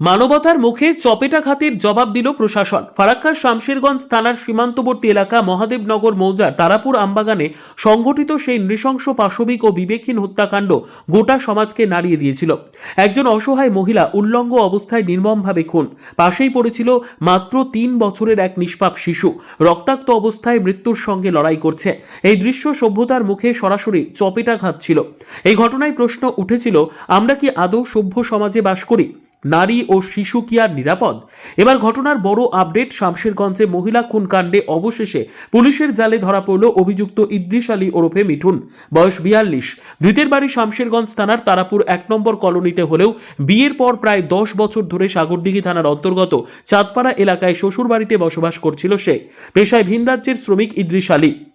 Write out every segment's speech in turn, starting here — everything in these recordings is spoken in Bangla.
মানবতার মুখে চপেটাঘাতের জবাব দিল প্রশাসন। ফারাক্কা শামশেরগঞ্জ থানার সীমান্তবর্তী এলাকা মহাদেবনগর মৌজার তারাপুর আমবাগানে সংঘটিত সেই নৃশংস পাশবিক ও বিবেকহীন হত্যাকাণ্ড গোটা সমাজকে নাড়িয়ে দিয়েছিল। একজন অসহায় মহিলা উল্লঙ্গ অবস্থায় নির্মমভাবে খুন। পাশেই পড়েছিল মাত্র তিন বছরের এক নিষ্পাপ শিশু। রক্তাক্ত অবস্থায় মৃত্যুর সঙ্গে লড়াই করছে। এই দৃশ্য সভ্যতার মুখে সরাসরি চপেটাঘাত ছিল। এই ঘটনায় প্রশ্ন উঠেছিল, আমরা কি আদৌ সভ্য সমাজে বাস করি? নারী ও শিশু কি আর নিরাপদ? এবার ঘটনার বড় আপডেট, শামশেরগঞ্জে মহিলা খুন কাণ্ডে অবশেষে পুলিশের জালে ধরা পড়ল অভিযুক্ত ইদ্রিস আলী ওরফে মিঠুন, বয়স বিয়াল্লিশ। ধৃতের বাড়ি শামশেরগঞ্জ থানার তারাপুর এক নম্বর কলোনিতে হলেও বিয়ের পর প্রায় দশ বছর ধরে সাগরদিঘি থানার অন্তর্গত চাঁদপাড়া এলাকায় শ্বশুরবাড়িতে বসবাস করছিল সে। পেশায় ভিন রাজ্যের শ্রমিক ইদ্রিস আলী।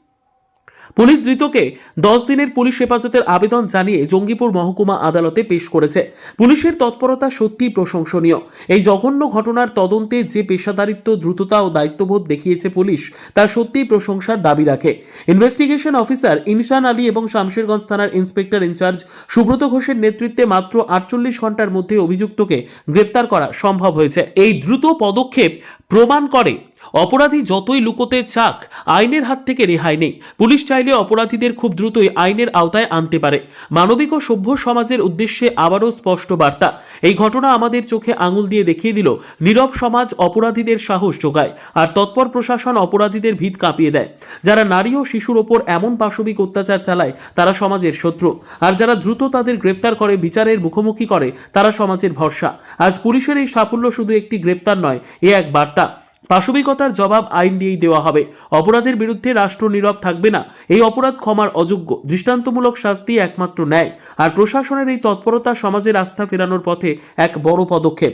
পুলিশ ধৃতকে দশ দিনের পুলিশ হেফাজতের আবেদন জানিয়ে জঙ্গিপুর মহকুমা আদালতে পেশ করেছে। পুলিশের তৎপরতা সত্যিই প্রশংসনীয়। এই জঘন্য ঘটনার তদন্তে যে পেশাদারিত্ব, দ্রুততা ও দায়িত্ববোধ দেখিয়েছে পুলিশ, তা সত্যিই প্রশংসার দাবি রাখে। ইনভেস্টিগেশন অফিসার ইনসান আলী এবং শামশেরগঞ্জ থানার ইন্সপেক্টর ইনচার্জ সুব্রত ঘোষের নেতৃত্বে মাত্র আটচল্লিশ ঘণ্টার মধ্যে অভিযুক্তকে গ্রেপ্তার করা সম্ভব হয়েছে। এই দ্রুত পদক্ষেপ প্রমাণ করে অপরাধী যতই লুকোতে চাক, আইনের হাত থেকে রেহাই নেই। পুলিশ চাইলে অপরাধীদের খুব দ্রুতই আইনের আওতায় আনতে পারে। মানবিক ও সভ্য সমাজের উদ্দেশ্যে আবারও স্পষ্ট বার্তা। এই ঘটনা আমাদের চোখে আঙুল দিয়ে দেখিয়ে দিল, নীরব সমাজ অপরাধীদের সাহস যোগায় আর তৎপর প্রশাসন অপরাধীদের ভিত কাঁপিয়ে দেয়। যারা নারী ও শিশুর ওপর এমন পাশবিক অত্যাচার চালায়, তারা সমাজের শত্রু। আর যারা দ্রুত তাদের গ্রেপ্তার করে, বিচারের মুখোমুখি করে, তারা সমাজের ভরসা। আজ পুলিশের এই সাফল্য শুধু একটি গ্রেপ্তার নয়, এ এক বার্তা। পাশবিকতার জবাব আইন দিয়েই দেওয়া হবে। অপরাধের বিরুদ্ধে রাষ্ট্র নীরব থাকবে না। এই অপরাধ ক্ষমার অযোগ্য, দৃষ্টান্তমূলক শাস্তি একমাত্র ন্যায়। আর প্রশাসনের এই তৎপরতা সমাজের আস্থা ফেরানোর পথে এক বড় পদক্ষেপ।